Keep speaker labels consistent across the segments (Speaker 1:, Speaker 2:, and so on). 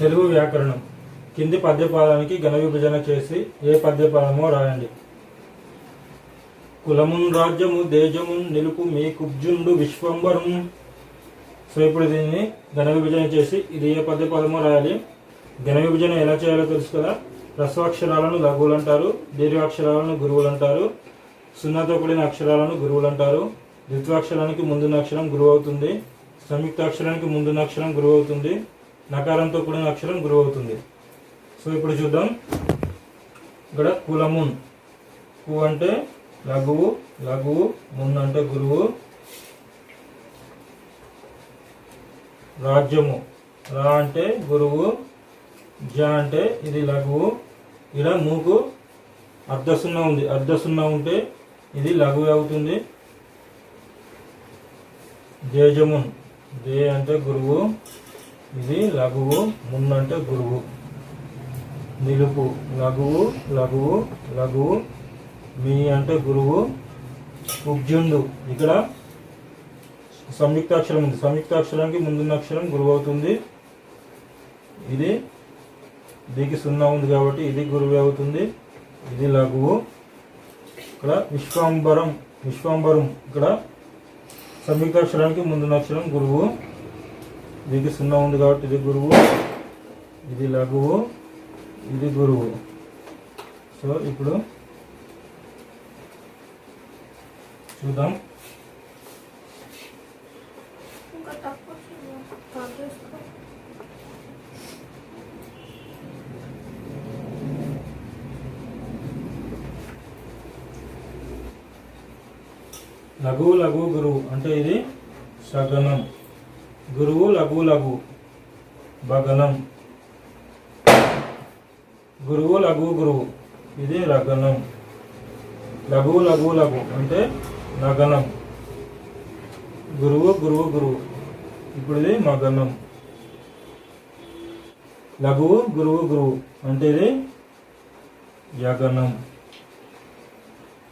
Speaker 1: తెలుగు వ్యాకరణం. కింది పద్యపాదానికి ఘన విభజన చేసి ఏ పద్యపాదమో రాయండి. కులమున్ రాజ్యము దేజమున్ నిలుపు మీ కుబ్జుండు విశ్వంబరం సో ఇప్పుడు దీన్ని ఘన విభజన చేసి ఇది ఏ పద్యపాదమో రాయాలి. ఘన విభజన ఎలా చేయాలో తెలుసు కదా? రస్వాక్షరాలను లఘువులు అంటారు దీర్ఘాక్షరాలను గురువులు అంటారు సున్నాతో కూడిన అక్షరాలను గురువులు అంటారు ద్విత్వాక్షరానికి ముందున్న అక్షరం గురువు అవుతుంది సంయుక్తాక్షరానికి ముందున్న అక్షరం గురువు అవుతుంది నకారంతో కూడిన అక్షరం గురువు అవుతుంది సో ఇప్పుడు చూద్దాం. ఇక్కడ కులమున్. కు అంటే లఘువు లఘువు మున్ అంటే గురువు. రాజ్యము. రా అంటే గురువు. జ అంటే ఇది లఘువు. ఇక్కడ మూకు. అర్ధసున్నా ఉంది. అర్ధసున్నా ఉంటే ఇది లఘువు అవుతుంది. జేజమున్. జే అంటే గురువు. ఇది లఘువు మున్ అంటే గురువు. నిలుపు లఘువు లఘువు లఘువు. మీ అంటే గురువు. ఉగ్జుండు ఇక్కడ సంయుక్తాక్షరం ఉంది. సంయుక్తాక్షరానికి ముందున్న అక్షరం గురువు అవుతుంది ఇది దీనికి సున్నా ఉంది కాబట్టి ఇది గురువు అవుతుంది. ఇది లఘువు. ఇక్కడ విశ్వాంబరం విశ్వాంబరం. ఇక్కడ సంయుక్తాక్షరానికి ముందున్న అక్షరం గురువు. దీనికి సున్నా ఉంది కాబట్టి ఇది గురువు ఇది లఘువు ఇది గురువు. సో ఇప్పుడు చూద్దాం. లఘువు లఘువు గురువు. అంటే ఇది సగనం గురువు లఘు లఘు భగనం గురువు లఘు గురువు ఇది రగనం లఘు లఘు లఘు అంటే నగనం గురువు గురువు గురువు ఇప్పుడు ఇది మగనం. లఘువు గురువు గురువు అంటే ఇది యగనం.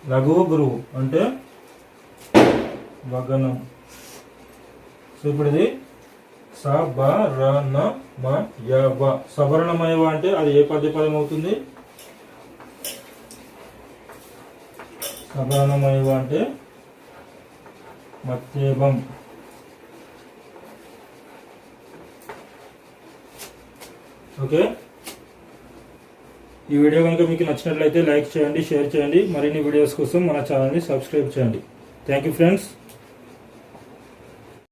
Speaker 1: లఘువు గురువు అంటే వగనం. సో ఇప్పుడు ఇది స బ ర న మ య వ. సవర్ణమయవ అంటే అది ఏ పద్యపదం అవుతుంది సవర్ణమయవ అంటే మత్యేవం ఓకే? ఈ వీడియో కనుక మీకు నచ్చినట్లయితే లైక్ చేయండి షేర్ చేయండి. మరిన్ని వీడియోస్ కోసం మన ఛానల్ని సబ్స్క్రైబ్ చేయండి. Thank you friends.